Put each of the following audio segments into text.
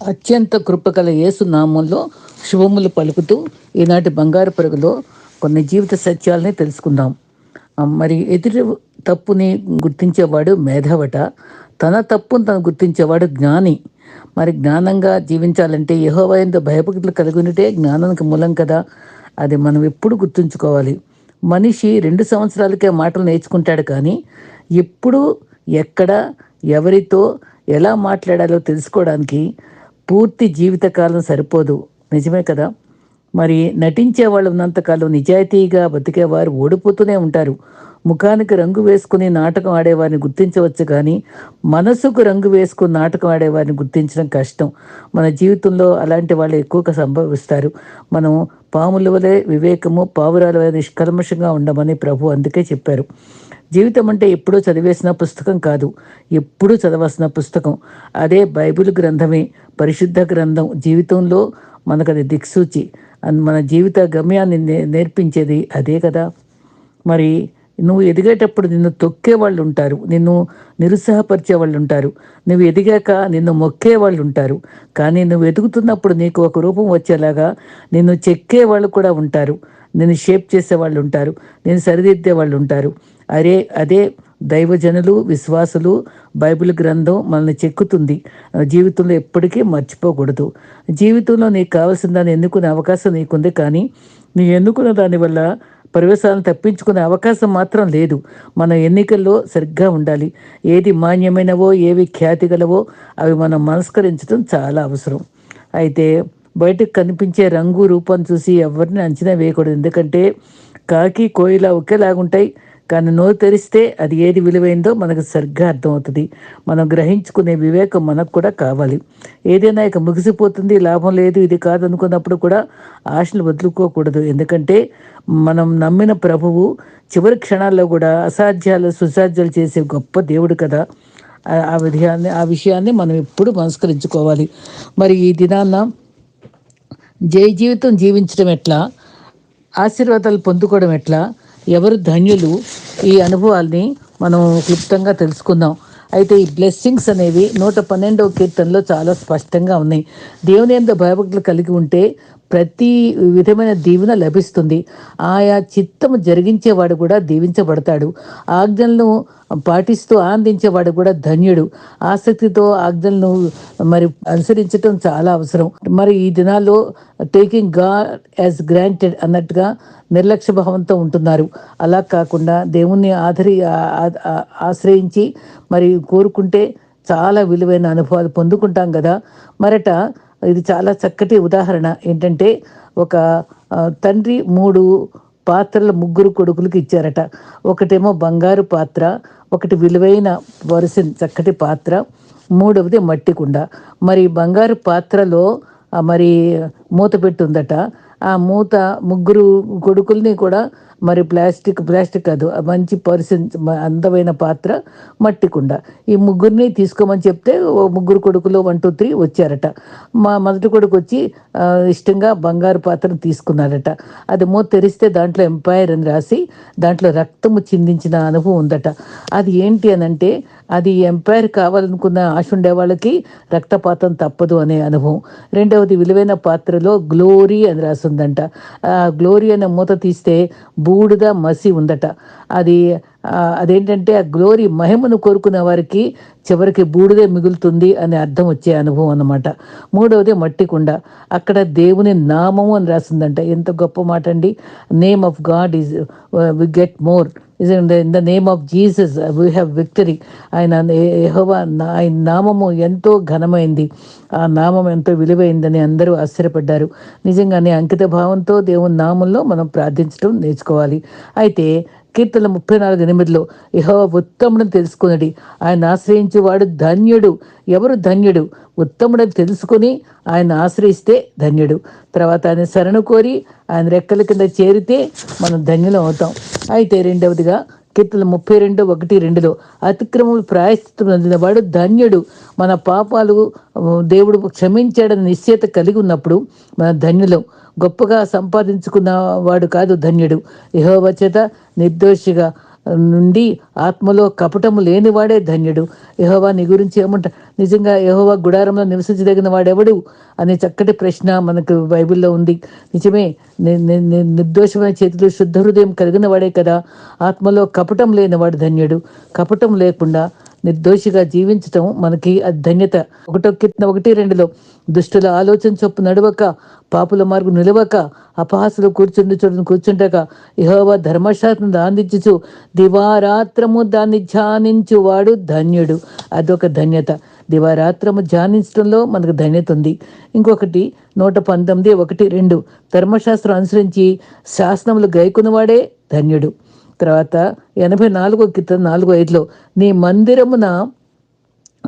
అత్యంత కృపగల యేసు నామంలో శుభములు పలుకుతూ ఈనాటి బంగారు పరుగులో కొన్ని జీవిత సత్యాలని తెలుసుకుందాం. మరి ఎదురు తప్పుని గుర్తించేవాడు మేధావట తన తప్పును తను గుర్తించేవాడు జ్ఞాని. మరి జ్ఞానంగా జీవించాలంటే యహోవయంతో భయభక్తులు కలిగి ఉంటే జ్ఞానానికి మూలం కదా. అది మనం ఎప్పుడు గుర్తుంచుకోవాలి. మనిషి రెండు సంవత్సరాలకే మాటలు నేర్చుకుంటాడు కానీ ఎప్పుడు ఎక్కడ ఎవరితో ఎలా మాట్లాడాలో తెలుసుకోవడానికి పూర్తి జీవితకాలం సరిపోదు. నిజమే కదా? మరి నటించే వాళ్ళు ఉన్నంతకాలం నిజాయితీగా బతికేవారు ఓడిపోతూనే ఉంటారు. ముఖానికి రంగు వేసుకుని నాటకం ఆడేవారిని గుర్తించవచ్చు కానీ మనసుకు రంగు వేసుకుని నాటకం ఆడేవారిని గుర్తించడం కష్టం. మన జీవితంలో అలాంటి వాళ్ళు ఎక్కువగా సంభవిస్తారు. మనం పాముల వలె వివేకము పావురాల వలె నిష్కల్మషంగా ఉండమని ప్రభు అందుకే చెప్పారు. జీవితం అంటే ఎప్పుడూ చదివేసిన పుస్తకం కాదు. ఎప్పుడూ చదవాల్సిన పుస్తకం. అదే బైబిల్ గ్రంథమే. పరిశుద్ధ గ్రంథం. జీవితంలో మనకు అది దిక్సూచి మన జీవిత గమ్యాన్ని నేర్పించేది అదే కదా. మరి నువ్వు ఎదిగేటప్పుడు నిన్ను తొక్కే వాళ్ళు ఉంటారు నిన్ను నిరుత్సాహపరిచే వాళ్ళు ఉంటారు నువ్వు ఎదిగాక నిన్ను మొక్కే వాళ్ళు ఉంటారు కానీ నువ్వు ఎదుగుతున్నప్పుడు నీకు ఒక రూపం వచ్చేలాగా నిన్ను చెక్కే వాళ్ళు కూడా ఉంటారు. నేను షేప్ చేసే వాళ్ళు ఉంటారు నేను సరిదిద్దే వాళ్ళు ఉంటారు. అరే అదే దైవజనులు విశ్వాసులు బైబిల్ గ్రంథం మనల్ని చెక్కుతుంది. జీవితంలో ఎప్పటికీ మర్చిపోకూడదు. జీవితంలో నీకు కావాల్సిన దాన్ని ఎన్నుకునే అవకాశం నీకుంది కానీ నీ ఎన్నుకున్న దానివల్ల ప్రవేశాలను తప్పించుకునే అవకాశం మాత్రం లేదు. మన ఎన్నికల్లో సరిగ్గా ఉండాలి. ఏది మాన్యమైనవో ఏవి ఖ్యాతి గలవో అవి మనం మనస్కరించడం చాలా అవసరం. అయితే బయటకు కనిపించే రంగు రూపం చూసి ఎవరిని అంచనా వేయకూడదు. ఎందుకంటే కాకి కోయిల ఒకేలాగుంటాయి. కానీ నోరు తెరిస్తే అది ఏది విలువైందో మనకు సరిగ్గా అర్థమవుతుంది. మనం గ్రహించుకునే వివేకం మనకు కూడా కావాలి. ఏదైనా ఇక ముగిసిపోతుంది లాభం లేదు ఇది కాదు అనుకున్నప్పుడు కూడా ఆశలు వదులుకోకూడదు. ఎందుకంటే మనం నమ్మిన ప్రభువు చివరి క్షణాల్లో కూడా అసాధ్యాలు సుసాధ్యాలు చేసే గొప్ప దేవుడు కదా. ఆ విధాన్ని ఆ విషయాన్ని మనం ఎప్పుడు మనస్కరించుకోవాలి. మరి ఈ దినాన్న జై జీవితం జీవించడం ఎట్లా? ఆశీర్వాదాలు పొందుకోవడం ఎట్లా? ఎవరు ధన్యులు? ఈ అనుభవాల్ని మనం క్లుప్తంగా తెలుసుకుందాం. అయితే ఈ బ్లెస్సింగ్స్ అనేవి నూట పన్నెండవ కీర్తనలో చాలా స్పష్టంగా ఉన్నాయి. దేవుని ఎంత భయభక్తులు కలిగి ఉంటే ప్రతి విధమైన దీవెన లభిస్తుంది. ఆయా చిత్తము జరిగించేవాడు కూడా దీవించబడతాడు. ఆజ్ఞలను పాటిస్తూ ఆనందించేవాడు కూడా ధన్యుడు. ఆసక్తితో ఆజ్ఞలను మరి అనుసరించడం చాలా అవసరం. మరి ఈ దినాల్లో టేకింగ్ గాడ్ యాజ్ గ్రాంటెడ్ అన్నట్టుగా నిర్లక్ష్య భావంతో ఉంటున్నారు. అలా కాకుండా దేవుణ్ణి ఆదరి ఆశ్రయించి మరి కోరుకుంటే చాలా విలువైన అనుభవాలు పొందుకుంటాం కదా. మరట ఇది చాలా చక్కటి ఉదాహరణ. ఏంటంటే ఒక తండ్రి మూడు పాత్రలు ముగ్గురు కొడుకులకి ఇచ్చారట. ఒకటేమో బంగారు పాత్ర ఒకటి విలువైన వరుస చక్కటి పాత్ర మూడవది మట్టి కుండ. మరి బంగారు పాత్రలో మరి మూత పెట్టుందట. ఆ మూత ముగ్గురు కొడుకుల్ని కూడా మరి ప్లాస్టిక్ ప్లాస్టిక్ కాదు మంచి పర్సన్ అందమైన పాత్ర మట్టి కుండ ఈ ముగ్గురిని తీసుకోమని చెప్తే ముగ్గురు కొడుకులు వన్ టూ త్రీ వచ్చారట. మా మొదటి కొడుకు వచ్చి ఇష్టంగా బంగారు పాత్రను తీసుకున్నారట. అది మూత తెరిస్తే దాంట్లో ఎంపైర్ అని రాసి దాంట్లో రక్తము చిందించిన అనుభవం ఉందట. అది ఏంటి అని అంటే అది ఎంపైర్ కావాలనుకున్న ఆశ ఉండే వాళ్ళకి రక్తపాతం తప్పదు అనే అనుభవం. రెండవది విలువైన పాత్రలో గ్లోరీ అని రాసిందంట. ఆ గ్లోరీ అనే మూత తీస్తే బూడిద మసి ఉందట. అది అదేంటంటే ఆ గ్లోరీ మహిమను కోరుకునే వారికి చివరికి బూడిదే మిగులుతుంది అనే అర్థం వచ్చే అనుభవం అన్నమాట. మూడవది మట్టి కుండ అక్కడ దేవుని నామము అని రాసిందంట. ఎంత గొప్ప మాట అండి name of God is we get more in the name of Jesus we have victory ఆయన యహోవా ఆయన నామము ఎంతో ఘనమైంది. ఆ నామం ఎంతో విలువైందని అందరూ ఆశ్చర్యపడ్డారు. నిజంగానే అంకిత భావంతో దేవుని నామంలో మనం ప్రార్థించడం నేర్చుకోవాలి. అయితే కీర్తన ముప్పై నాలుగు ఎనిమిదిలో యహో ఉత్తముడని తెలుసుకున్నది ఆయన ఆశ్రయించేవాడు ధన్యుడు. ఎవరు ధన్యుడు? ఉత్తముడని తెలుసుకుని ఆయన ఆశ్రయిస్తే ధన్యుడు. తర్వాత ఆయన శరణు కోరి ఆయన రెక్కల కింద చేరితే మనం ధన్యులం అవుతాం. అయితే రెండవదిగా కీర్తన ముప్పై రెండు ఒకటి రెండులో అతిక్రమం ప్రాయశ్చితం వాడు ధన్యుడు. మన పాపాలు దేవుడు క్షమించాడని నిశ్చయత కలిగి ఉన్నప్పుడు మన ధన్యులం. గొప్పగా సంపాదించుకున్న వాడు కాదు ధన్యుడు. యహోవచేత నిర్దోషిగా నుండి ఆత్మలో కపటము లేనివాడే ధన్యుడు. యహోవా నీ గురించి ఏమంట నిజంగా యహోవా గుడారంలో నివసించదగిన వాడెవడు? అనే చక్కటి ప్రశ్న మనకు బైబిల్లో ఉంది. నిజమే నిర్దోషమైన చేతులు శుద్ధ హృదయం కలిగిన వాడే కదా. ఆత్మలో కపటం లేనివాడు ధన్యుడు. కపటం లేకుండా నిర్దోషిగా జీవించటం మనకి ధన్యత ఒకటో కీర్తన ఒకటి రెండులో దుష్టుల ఆలోచన చొప్పు నడవక పాపుల మార్గం నిలవక అపహాసులు కూర్చుండి చూడని కూర్చుంటక ఇహోవ ధర్మశాస్త్రం దాందించుచు దివారాత్రము దాన్ని ధ్యానించు వాడు ధన్యుడు. అదొక ధన్యత. దివారాత్రము ధ్యానించడంలో మనకు ధన్యత ఉంది. ఇంకొకటి నూట పంతొమ్మిది ఒకటి రెండు. ధర్మశాస్త్రం అనుసరించి శాసనములు గైకున్నవాడే ధన్యుడు. తర్వాత ఎనభై నాలుగో కింద నాలుగు ఐదులో నీ మందిరమున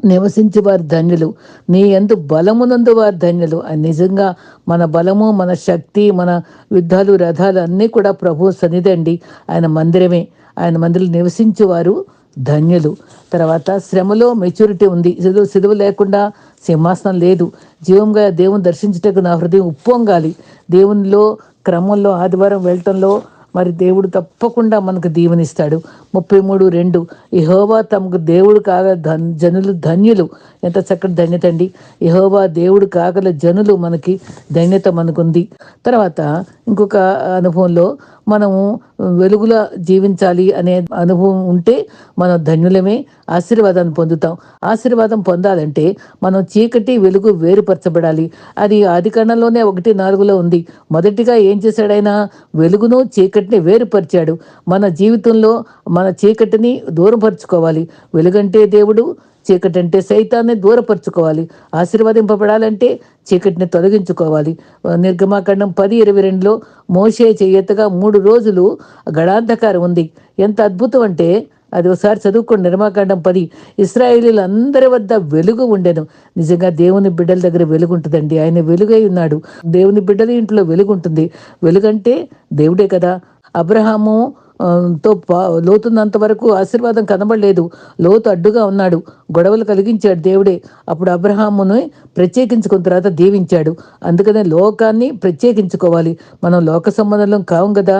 నివసించి వారు ధన్యులు. నీ ఎందు బలమునందు వారు ధన్యులు. నిజంగా మన బలము మన శక్తి మన యుద్ధాలు రథాలు అన్నీ కూడా ప్రభు సన్నిధండి ఆయన మందిరమే. ఆయన మందిరం నివసించేవారు ధన్యులు. తర్వాత శ్రమలో మెచ్యూరిటీ ఉంది. సిలువ సిలువ లేకుండా సింహాసనం లేదు. జీవంగా దేవుని దర్శించటకు నా హృదయం ఉప్పొంగాలి. దేవునిలో క్రమంలో ఆదివారం వెళ్ళటంలో మరి దేవుడు తప్పకుండా మనకు దీవెనిస్తాడు. ముప్పై మూడు రెండు. ఇహోవా తమకు దేవుడు కాగల ధన్ జనులు ధన్యులు. ఎంత చక్కటి ధన్యత అండి. ఇహోవా దేవుడు కాగల జనులు మనకి ధన్యత మనకుంది. తర్వాత ఇంకొక అనుభవంలో మనము వెలుగుల జీవించాలి అనే అనుభవం ఉంటే మనం ధన్యులమే. ఆశీర్వాదాన్ని పొందుతాం. ఆశీర్వాదం పొందాలంటే మనం చీకటి వెలుగు వేరుపరచబడాలి. అది ఆది కణంలోనే ఒకటి నాలుగులో ఉంది. మొదటిగా ఏం చేశాడైనా వెలుగును చీకటి చీకటిని వేరుపరిచాడు. మన జీవితంలో మన చీకటిని దూరపరుచుకోవాలి. వెలుగంటే దేవుడు చీకటి అంటే సైతాన్ని దూరపరుచుకోవాలి. ఆశీర్వదింపబడాలంటే చీకటిని తొలగించుకోవాలి. నిర్గమాకాండం పది ఇరవై రెండులో మోసే చేయతగా మూడు రోజులు గడాంధకారం ఉంది. ఎంత అద్భుతం అంటే అది ఒకసారి చదువుకోండి. నిర్మాకాండం పది. ఇస్రాయేలీలు అందరి వద్ద వెలుగు ఉండెను. నిజంగా దేవుని బిడ్డల దగ్గర వెలుగు ఉంటుందండి. ఆయన వెలుగై ఉన్నాడు. దేవుని బిడ్డల ఇంట్లో వెలుగు ఉంటుంది. వెలుగంటే దేవుడే కదా. అబ్రహాము తో లోతున్నంత వరకు ఆశీర్వాదం కనబడలేదు. లోతు అడ్డుగా ఉన్నాడు. గొడవలు కలిగించాడు దేవుడే. అప్పుడు అబ్రహామును ప్రత్యేకించుకున్న తర్వాత దీవించాడు. అందుకనే లోకాన్ని ప్రత్యేకించుకోవాలి. మనం లోక సంబంధం కావు కదా.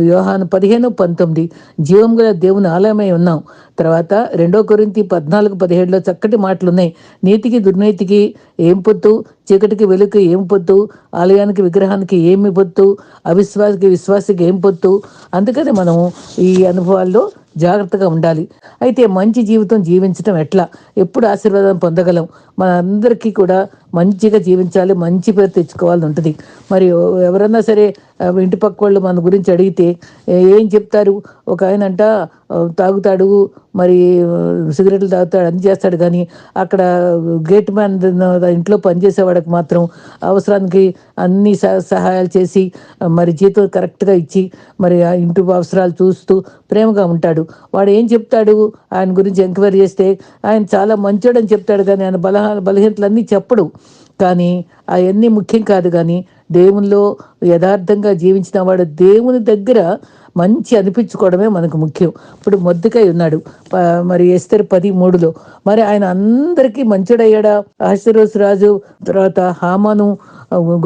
యోహాను పదిహేను పంతొమ్మిది. జీవం గల దేవుని ఆలయమై ఉన్నాం. తర్వాత రెండో కొరింతి పద్నాలుగు పదిహేడులో చక్కటి మాటలు ఉన్నాయి నీతికి దుర్నీతికి ఏం పొత్తు? చీకటికి వెలుగు ఏం పొత్తు? ఆలయానికి విగ్రహానికి ఏమి పొత్తు? అవిశ్వాసకి విశ్వాసకి ఏం పొత్తు? అందుకని మనం ఈ అనుభవాల్లో జాగ్రత్తగా ఉండాలి. అయితే మంచి జీవితం జీవించడం ఎట్లా? ఎప్పుడు ఆశీర్వాదం పొందగలం? మన అందరికీ కూడా మంచిగా జీవించాలి మంచి పేరు తెచ్చుకోవాలని ఉంటుంది. మరి ఎవరన్నా సరే ఇంటి పక్క వాళ్ళు మన గురించి అడిగితే ఏం చెప్తారు? ఒక ఆయన అంట తాగుతాడు మరి సిగరెట్లు తాగుతాడు అని చేస్తాడు కానీ అక్కడ గేట్ మ్యాన్ ఇంట్లో పనిచేసేవాడికి మాత్రం అవసరానికి అన్ని సహాయాలు చేసి మరి జీతం కరెక్ట్గా ఇచ్చి మరి ఆ ఇంటి అవసరాలు చూస్తూ ప్రేమగా ఉంటాడు. వాడు ఏం చెప్తాడు? ఆయన గురించి ఎంక్వైరీ చేస్తే ఆయన చాలా మంచోడని చెప్తాడు కానీ ఆయన బలహ బలహీనతలన్నీ చెప్పడు. కానీ అవన్నీ ముఖ్యం కాదు కానీ దేవునిలో యథార్థంగా జీవించిన వాడు దేవుని దగ్గర మంచి అనిపించుకోవడమే మనకు ముఖ్యం. ఇప్పుడు మొద్దుకై ఉన్నాడు. మరి ఎస్తర్ పది మూడులో మరి ఆయన అందరికీ మంచుడయ్యాడా? ఆశీర్వస్ రాజు తర్వాత హామాను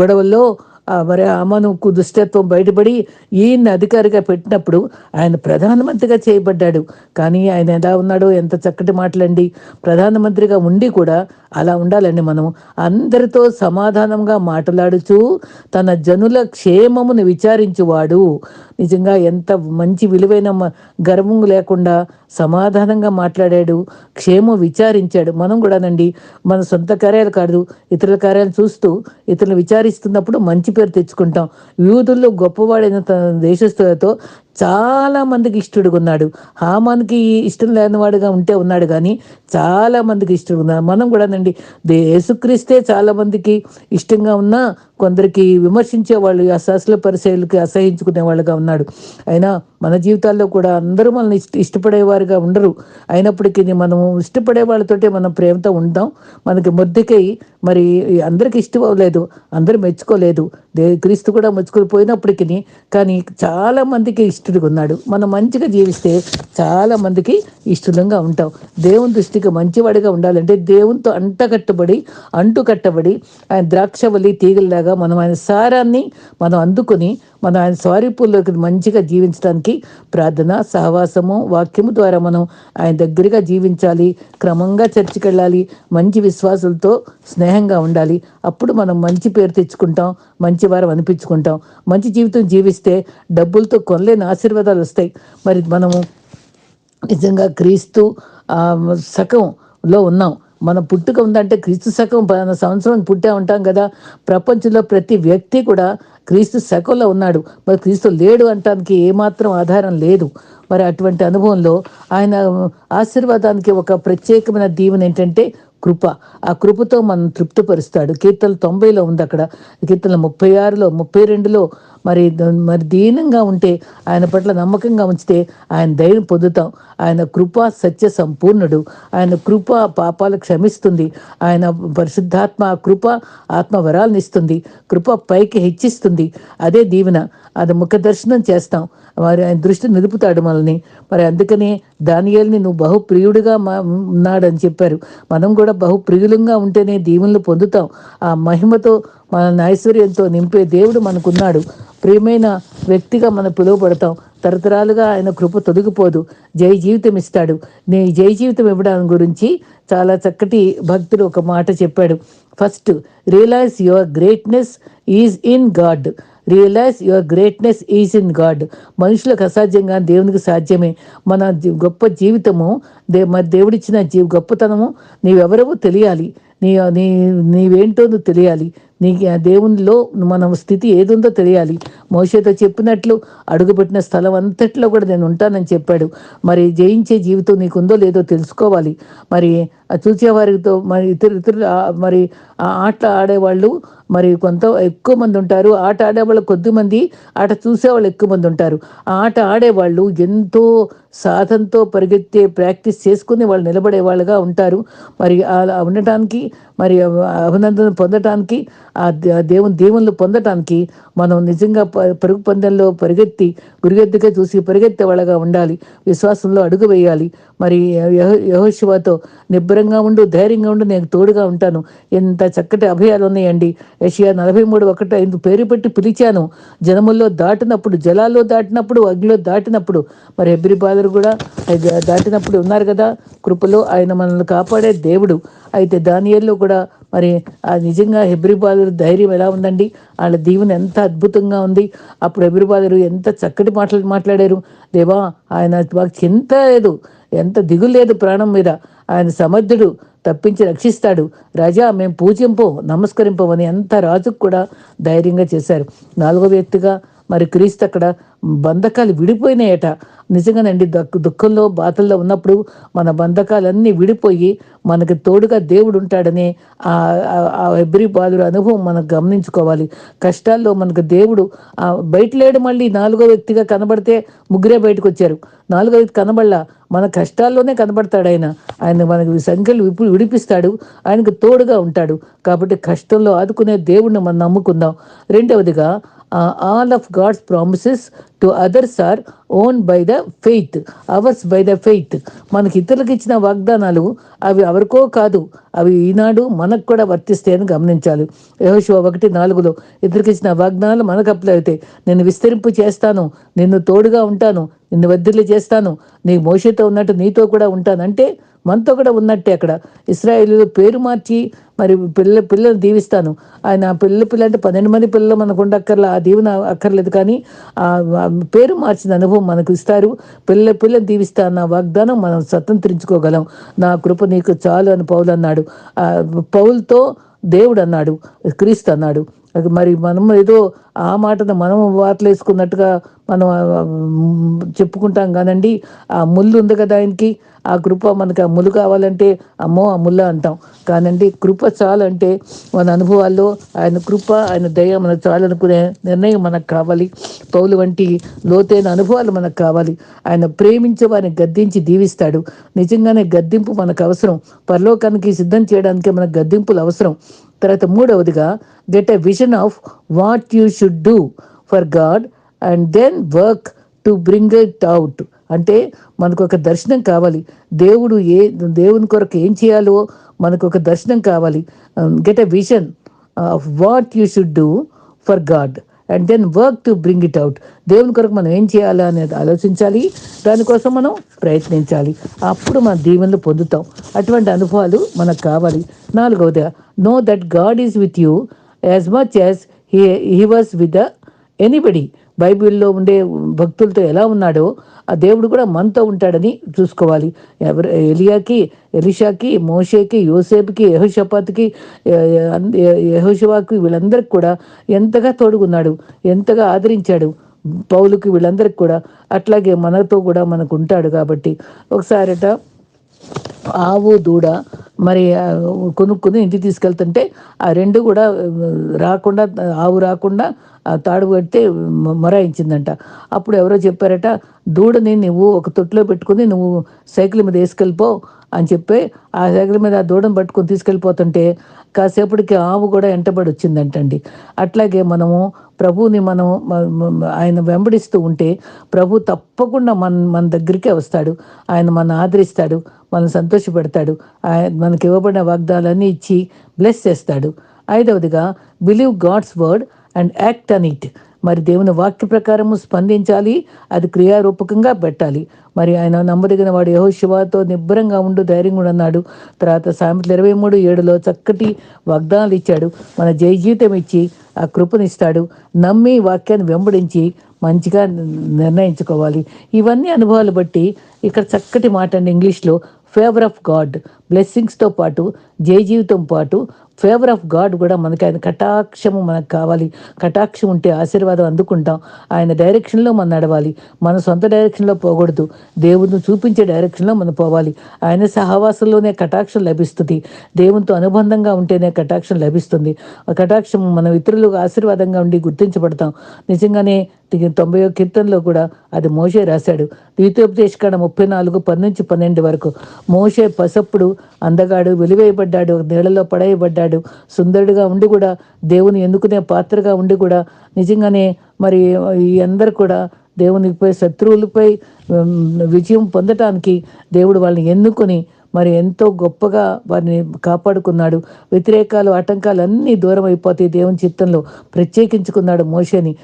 గొడవల్లో మరి ఆమెను దుష్టత్వం బయటపడి ఈయన్ని అధికారిగా పెట్టినప్పుడు ఆయన ప్రధానమంత్రిగా చేయబడ్డాడు. కానీ ఆయన ఎలా ఉన్నాడో ఎంత చక్కటి మాటలండి. ప్రధానమంత్రిగా ఉండి కూడా అలా ఉండాలండి మనం అందరితో సమాధానంగా మాట్లాడుచూ తన జనుల క్షేమమును విచారించువాడు. నిజంగా ఎంత మంచి విలువైన గర్వం లేకుండా సమాధానంగా మాట్లాడాడు. క్షేమం విచారించాడు. మనం కూడానండి మన సొంత కార్యాలు కాదు ఇతరుల కార్యాలు చూస్తూ ఇతరులు విచారిస్తున్నప్పుడు మంచి పేరు తెచ్చుకుంటాం. యూదుల్లో గొప్పవాడైన తన దేశస్తులతో చాలా మందికి ఇష్టడుగా ఉన్నాడు. హామాన్కి ఇష్టం లేనివాడుగా ఉంటే ఉన్నాడు కానీ చాలా మందికి ఇష్టడుగా ఉన్నాడు మనం కూడానండి యేసుక్రీస్తే చాలా మందికి ఇష్టంగా ఉన్నా కొందరికి విమర్శించే వాళ్ళు అసలు పరిశైలకి అసహించుకునే వాళ్ళుగా ఉన్నాడు. అయినా మన జీవితాల్లో కూడా అందరూ మనల్ని ఇష్ట ఇష్టపడేవారుగా ఉండరు. అయినప్పటికీ మనం ఇష్టపడే వాళ్ళతోటే మనం ప్రేమతో ఉంటాం. మనకి మొద్దుకై మరి అందరికి ఇష్టం అవ్వలేదు అందరూ మెచ్చుకోలేదు. దే క్రీస్తు కూడా మెచ్చుకోకపోయినప్పటికీ కానీ చాలా మందికి ఇష్టడుగా ఉన్నాడు. మనం మంచిగా జీవిస్తే చాలా మందికి ఇష్టంగా ఉంటాం. దేవుని దృష్టికి మంచివాడిగా ఉండాలంటే దేవునితో అంటకట్టుబడి అంటు కట్టబడి ఆయన ద్రాక్షవల్లి తీగల్లాగా లాగా మనం ఆయన సారాన్ని మనం అందుకొని మనం ఆయన స్వారూపుల్లోకి మంచిగా జీవించడానికి ప్రార్థన సహవాసము వాక్యము ద్వారా మనం ఆయన దగ్గరగా జీవించాలి క్రమంగా చర్చికి వెళ్ళాలి మంచి విశ్వాసులతో స్నేహంగా ఉండాలి. అప్పుడు మనం మంచి పేరు తెచ్చుకుంటాం మంచి వారం అనిపించుకుంటాం. మంచి జీవితం జీవిస్తే డబ్బులతో కొనలేని ఆశీర్వాదాలు వస్తాయి. మరి మనము నిజంగా క్రీస్తు సగంలో ఉన్నాం. మన పుట్టుక ఉందంటే క్రీస్తు శకం పలానా సంవత్సరం పుట్టే ఉంటాం కదా. ప్రపంచంలో ప్రతి వ్యక్తి కూడా క్రీస్తు శకంలో ఉన్నాడు. మరి క్రీస్తు లేడు అంటానికి ఏమాత్రం ఆధారం లేదు. మరి అటువంటి అనుభవంలో ఆయన ఆశీర్వాదానికి ఒక ప్రత్యేకమైన దీవెన ఏంటంటే కృప. ఆ కృపతో మనం తృప్తిపరుస్తాడు. కీర్తన తొంభైలో ఉంది అక్కడ. కీర్తన ముప్పై ఆరులో ముప్పై రెండులో మరి మరి దీనంగా ఉంటే ఆయన పట్ల నమ్మకంగా ఉంచితే ఆయన ధైర్యం పొందుతాం. ఆయన కృప సత్య సంపూర్ణుడు. ఆయన కృప పాపాలు క్షమిస్తుంది. ఆయన పరిశుద్ధాత్మ కృప ఆత్మ వరాలను ఇస్తుంది. కృప పైకి హెచ్చిస్తుంది. అదే దీవెన. అది ముఖ దర్శనం చేస్తాం. మరి ఆయన దృష్టి నిలుపుతాడు మనల్ని. మరి అందుకనే దానియల్ని నువ్వు బహుప్రియుడిగా ఉన్నాడని చెప్పారు. మనం కూడా బహుప్రియులంగా ఉంటేనే దీవెనలు పొందుతాం. ఆ మహిమతో మనల్ని ఐశ్వర్యంతో నింపే దేవుడు మనకున్నాడు. ప్రియమైన వ్యక్తిగా మనం పిలువబడతాం. తరతరాలుగా ఆయన కృప తొలగిపోదు. జై జీవితం ఇస్తాడు. నీ జై జీవితం ఇవ్వడం గురించి చాలా చక్కటి భక్తుడు ఒక మాట చెప్పాడు. First realize your greatness is in God realize your greatness is in God మనుషులకు అసాధ్యంగా దేవునికి సాధ్యమే. మన గొప్ప జీవితము దే మన దేవుడిచ్చిన జీ గొప్పతనము నీవెవరవో తెలియాలి. నీ నీ నీవేంటో తెలియాలి. నీకు ఆ దేవునిలో మన స్థితి ఏదుందో తెలియాలి. మోషతో చెప్పినట్లు అడుగుపెట్టిన స్థలం అంతట్లో కూడా నేను ఉంటానని చెప్పాడు. మరి జయించే జీవితం నీకుందో లేదో తెలుసుకోవాలి. మరి చూసేవారితో మరి ఇతరు ఇతరులు మరి ఆట ఆడేవాళ్ళు మరి కొంత ఎక్కువ మంది ఉంటారు. ఆట ఆడేవాళ్ళు కొద్ది మంది ఆట చూసేవాళ్ళు ఎక్కువ మంది ఉంటారు. ఆ ఆట ఆడేవాళ్ళు ఎంతో సాధనతో పరిగెత్తే ప్రాక్టీస్ చేసుకుని వాళ్ళు నిలబడే వాళ్ళుగా ఉంటారు. మరి అలా ఉండటానికి మరి అభినందన పొందటానికి ఆ దేవుని దేవుళ్ళు పొందటానికి మనం నిజంగా పరుగు పందెంలో పరిగెత్తి గురిగెత్తుగా చూసి పరిగెత్తే వాళ్ళగా ఉండాలి. విశ్వాసంలో అడుగు వేయాలి. మరి యహోశివాతో నిబ్బరంగా ఉండు ధైర్యంగా ఉండు నేను తోడుగా ఉంటాను. ఎంత చక్కటి అభయాలు ఉన్నాయండి. ఏషియా నలభై మూడు ఒకటి ఐదు పేరు పెట్టి పిలిచాను. జనముల్లో దాటినప్పుడు జలాల్లో దాటినప్పుడు అగ్నిలో దాటినప్పుడు మరి ఎబ్రి బాదరు కూడా దాటినప్పుడు ఉన్నారు కదా. కృపలో ఆయన మనల్ని కాపాడే దేవుడు. అయితే దానియల్లో కూడా మరి ఆ నిజంగా హెబ్రిబాదరు ధైర్యం ఎలా ఉందండి? వాళ్ళ దీవెన ఎంత అద్భుతంగా ఉంది. అప్పుడు హెబ్రిబాదరు ఎంత చక్కటి మాటలు మాట్లాడారు. దేవా ఆయన మాకు చింత లేదు ఎంత దిగులు లేదు ప్రాణం మీద. ఆయన సమర్థుడు తప్పించి రక్షిస్తాడు. రాజా మేము పూజింపు నమస్కరింపమని ఎంత రాజుకు కూడా ధైర్యంగా చేశారు. నాలుగో వ్యక్తిగా మరి క్రీస్తు అక్కడ బంధకాలు విడిపోయినాయట. నిజంగానండి దుఃఖంలో బాధల్లో ఉన్నప్పుడు మన బంధకాలన్నీ విడిపోయి మనకి తోడుగా దేవుడు ఉంటాడని ఆ ఎబ్రి బాధుడు అనుభవం మనం గమనించుకోవాలి. కష్టాల్లో మనకు దేవుడు బయట లేడు మళ్ళీ నాలుగో వ్యక్తిగా కనబడితే ముగ్గురే బయటకు వచ్చారు. నాలుగో వ్యక్తి కనబడలా మన కష్టాల్లోనే కనబడతాడు ఆయన. ఆయన మనకి సంఖ్యలు ఇప్పుడు విడిపిస్తాడు ఆయనకు తోడుగా ఉంటాడు. కాబట్టి కష్టంలో ఆదుకునే దేవుడిని మనం నమ్ముకుందాం. రెండవదిగా all of God's promises to others are own by the faith ours by the faith మనకి ఇతరులకు ఇచ్చిన వాగ్దానాలు అవి ఎవరికో కాదు అవి ఈనాడు మనకు కూడా వర్తిస్తాయని గమనించాలి. యహోశివ ఒకటి నాలుగులో ఇతరులకు ఇచ్చిన వాగ్దానాలు మనకు అప్లై అవుతాయి. నేను విస్తరింపు చేస్తాను నిన్ను తోడుగా ఉంటాను నిన్ను వద్దిల్లు చేస్తాను నీ మోషతో ఉన్నట్టు నీతో కూడా ఉంటానంటే మనతో కూడా ఉన్నట్టే అక్కడ. ఇస్రాయేల్ పేరు మార్చి మరి పిల్ల పిల్లలు దీవిస్తాను. ఆయన పిల్ల పిల్ల అంటే పన్నెండు మంది పిల్లలు మనకు ఉండక్కర్లా ఆ దీవెన అక్కర్లేదు కానీ ఆ పేరు మార్చిన అనుభవం మనకు ఇస్తారు. పిల్ల పిల్లలు దీవిస్తాను నా వాగ్దానం మనం స్వతంత్రించుకోగలం. నా కృప నీకు చాలు అని పౌలు అన్నాడు పౌలతో దేవుడు అన్నాడు క్రీస్తు అన్నాడు. మరి మనం ఏదో ఆ మాటను మనం వార్తలేసుకున్నట్టుగా మనం చెప్పుకుంటాం కానండి. ఆ ముళ్ళు ఉంది కదా ఆయనకి. ఆ కృప మనకి ఆ ముళ్ళు కావాలంటే అమ్మో ఆ ముళ్ళ అంటాం. కానండి కృప చాలంటే మన అనుభవాల్లో ఆయన కృప ఆయన దయ మనకు చాలనుకునే నిర్ణయం మనకు కావాలి. పౌలు వంటి లోతైన అనుభవాలు మనకు కావాలి. ఆయన ప్రేమించే వారిని గద్దించి దీవిస్తాడు. నిజంగానే గద్దింపు మనకు అవసరం. పరలోకానికి సిద్ధం చేయడానికి మనకు గద్దింపులు అవసరం. తర్వాత మూడవదిగా get a vision of what you should do for God and then work to bring it out అంటే మనకు ఒక దర్శనం కావాలి. దేవుడు ఏ దేవుని కొరకు ఏం చేయాలో మనకు ఒక దర్శనం కావాలి. Get a vision what you should do for God and then work to bring it out దేవుని కొరకు మనం ఏం చేయాలి అనేది ఆలోచించాలి. దానికోసం మనం ప్రయత్నించాలి. అప్పుడు మన దీవెనలు పొందుతాం. అటువంటి అనుభవాలు మనకు కావాలి. నాలుగవది know that God is with you as much as he he was with the anybody బైబిల్లో ఉండే భక్తులతో ఎలా ఉన్నాడో ఆ దేవుడు కూడా మనతో ఉంటాడని చూసుకోవాలి. ఎవరు ఎలియాకి ఎలిషాకి మోషేకి యోసేపుకి యహోషపాత్కి యహోషవాకి వీళ్ళందరికి కూడా ఎంతగా తోడుకున్నాడు ఎంతగా ఆదరించాడు పౌలుకి వీళ్ళందరికి కూడా. అట్లాగే మనతో కూడా మనకు ఉంటాడు కాబట్టి. ఒకసారిట ఆవు దూడ మరి కొనుక్కుని ఇంటికి తీసుకెళ్తుంటే ఆ రెండు కూడా రాకుండా ఆవు రాకుండా తాడు కడితే మొరాయించిందంట. అప్పుడు ఎవరో చెప్పారట దూడని నువ్వు ఒక తొట్టులో పెట్టుకుని నువ్వు సైకిల్ మీద వేసుకెళ్ళిపో అని చెప్పి ఆ సైకిల్ మీద ఆ దూడను పట్టుకొని తీసుకెళ్ళిపోతుంటే కాసేపటికి ఆవు కూడా ఎంటబడి వచ్చిందంటండి. అట్లాగే మనము ప్రభువుని మనం ఆయన వెంబడిస్తూ ఉంటే ప్రభు తప్పకుండా మన మన దగ్గరికే వస్తాడు. ఆయన మన ఆదరిస్తాడు మనం సంతోషపెడతాడు ఆయన మనకి ఇవ్వబడిన వాగ్దాలన్నీ ఇచ్చి బ్లెస్ చేస్తాడు. ఐదవదిగా believe God's word and act on it మరి దేవుని వాక్య ప్రకారము స్పందించాలి అది క్రియారూపకంగా పెట్టాలి. మరి ఆయన నమ్మదగిన వాడు యహో శివాతో నిబ్బరంగా ఉండు ధైర్యంగా అన్నాడు తర్వాత సామెతలు ఇరవై మూడు ఏడులో చక్కటి వాగ్దానాలు ఇచ్చాడు. మన జై జీవితం ఇచ్చి ఆ కృపనిస్తాడు. నమ్మి వాక్యాన్ని వెంబడించి మంచిగా నిర్ణయించుకోవాలి. ఇవన్నీ అనుభవాలు బట్టి ఇక్కడ చక్కటి మాట అండి ఇంగ్లీష్లో ఫేవర్ ఆఫ్ గాడ్ బ్లెస్సింగ్స్తో పాటు జయ జీవితం పాటు ఫేవర్ ఆఫ్ గాడ్ కూడా మనకి ఆయన కటాక్షము మనకు కావాలి. కటాక్షం ఉంటే ఆశీర్వాదం అందుకుంటాం. ఆయన డైరెక్షన్లో మనం నడవాలి. మన సొంత డైరెక్షన్లో పోకూడదు. దేవుడిని చూపించే డైరెక్షన్లో మనం పోవాలి. ఆయన సహవాసంలోనే కటాక్షం లభిస్తుంది. దేవునితో అనుబంధంగా ఉంటేనే కటాక్షం లభిస్తుంది. కటాక్షం మనం ఇతరులకు ఆశీర్వాదంగా ఉండి గుర్తించబడతాం. నిజంగానే తొంభై కీర్తనలో కూడా అది మోషే రాశాడు. ద్వితీయోపదేశకాండ ముప్పై నాలుగు పది నుంచి పన్నెండు వరకు. మోషే పసప్పుడు అందగాడు పడ్డాడు నీళ్ళలో పడేయబడ్డాడు. సుందరుడిగా ఉండి కూడా దేవుని ఎన్నుకునే పాత్రగా ఉండి కూడా నిజంగానే మరి ఈ అందరు కూడా దేవునిపై శత్రువులపై విజయం పొందటానికి దేవుడు వాళ్ళని ఎన్నుకొని మరి ఎంతో గొప్పగా వారిని కాపాడుకున్నాడు. వ్యతిరేకాలు ఆటంకాలు అన్నీ దూరం అయిపోతాయి. దేవుని చిత్తంలో ప్రత్యేకించుకున్నాడు మోషని.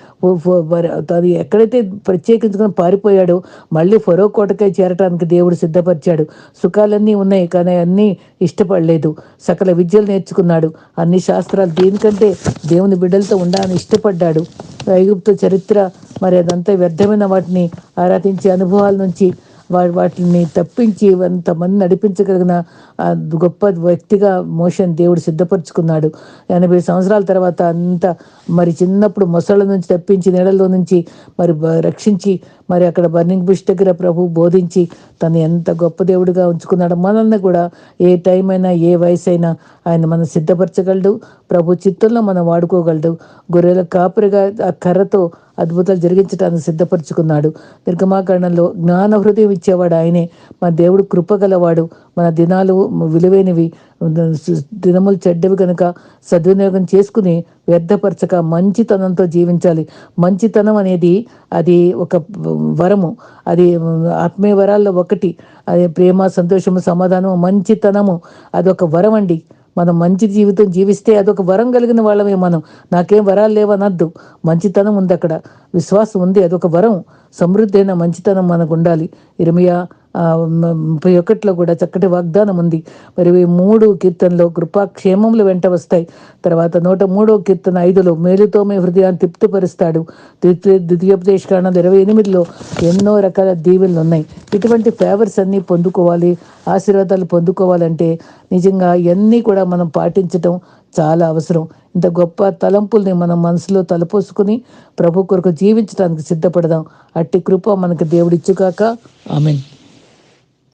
అది ఎక్కడైతే ప్రత్యేకించుకుని పారిపోయాడో మళ్ళీ ఫరో కోటకై చేరటానికి దేవుడు సిద్ధపరిచాడు. సుఖాలన్నీ ఉన్నాయి కానీ అన్నీ ఇష్టపడలేదు. సకల విద్యలు నేర్చుకున్నాడు. అన్ని శాస్త్రాలు దీనికంటే దేవుని బిడ్డలతో ఉండాలని ఇష్టపడ్డాడు. ఐగుప్తు చరిత్ర మరి అదంతా వ్యర్థమైన వాటిని ఆరాధించే అనుభవాల నుంచి వాటిని తప్పించి అంతమంది నడిపించగలిగిన గొప్ప వ్యక్తిగా మోషన్ దేవుడు సిద్ధపరచుకున్నాడు. ఎనభై సంవత్సరాల తర్వాత అంత మరి చిన్నప్పుడు మొసళ్ళ నుంచి తప్పించి నీళ్ళలో నుంచి మరి రక్షించి మరి అక్కడ బర్నింగ్ బుష్ దగ్గర ప్రభు బోధించి తను ఎంత గొప్ప దేవుడిగా ఉంచుకున్నాడు మనల్ని కూడా ఏ టైం అయినా ఏ వయసు అయినా ఆయన మనం సిద్ధపరచగలడు. ప్రభు చిత్తంలో మనం వాడుకోగలడు. గొర్రెల కాపురిగా ఆ కర్రతో అద్భుతాలు జరిగించడానికి సిద్ధపరచుకున్నాడు. నిర్గమాకరణంలో జ్ఞాన హృదయం ఇచ్చేవాడు ఆయనే. మన దేవుడు కృపగలవాడు మన దినాలు విలువైనవి. దినములు చెడ్డవి కనుక సద్వినియోగం చేసుకుని వ్యర్థపరచక మంచితనంతో జీవించాలి. మంచితనం అనేది అది ఒక వరము. అది ఆత్మీయ వరాల్లో ఒకటి. అది ప్రేమ సంతోషము సమాధానము మంచితనము అది ఒక వరం అండి మనం మంచి జీవితం జీవిస్తే అదొక వరం కలిగిన వాళ్ళమే మనం. నాకేం వరాలు లేవనద్దు. మంచితనం ఉంది అక్కడ విశ్వాసం ఉంది. అదొక వరం. సమృద్ధి అయిన మంచితనం మనకు ఉండాలి. ఇరమియా ముప్పై ఒకటిలో కూడా చక్కటి వాగ్దానం ఉంది. మరి మూడు కీర్తనలో కృపాక్షేమములు వెంట వస్తాయి. తర్వాత నూట మూడో కీర్తన ఐదులో మేలుతో మీ హృదయాన్ని తృప్తిపరుస్తాడు. ద్వితీయ ద్వితీయోపదేశ కారణాలు ఇరవై ఎనిమిదిలో ఎన్నో రకాల దీవెనలు ఉన్నాయి. ఇటువంటి ఫేవర్స్ అన్నీ పొందుకోవాలి ఆశీర్వాదాలు పొందుకోవాలంటే నిజంగా ఇవన్నీ కూడా మనం పాటించటం చాలా అవసరం. ఇంత గొప్ప తలంపుల్ని మనం మనసులో తలపోసుకుని ప్రభు కొరకు జీవించడానికి సిద్ధపడదాం. అట్టి కృప మనకు దేవుడిచ్చుకాక ఆమెన్.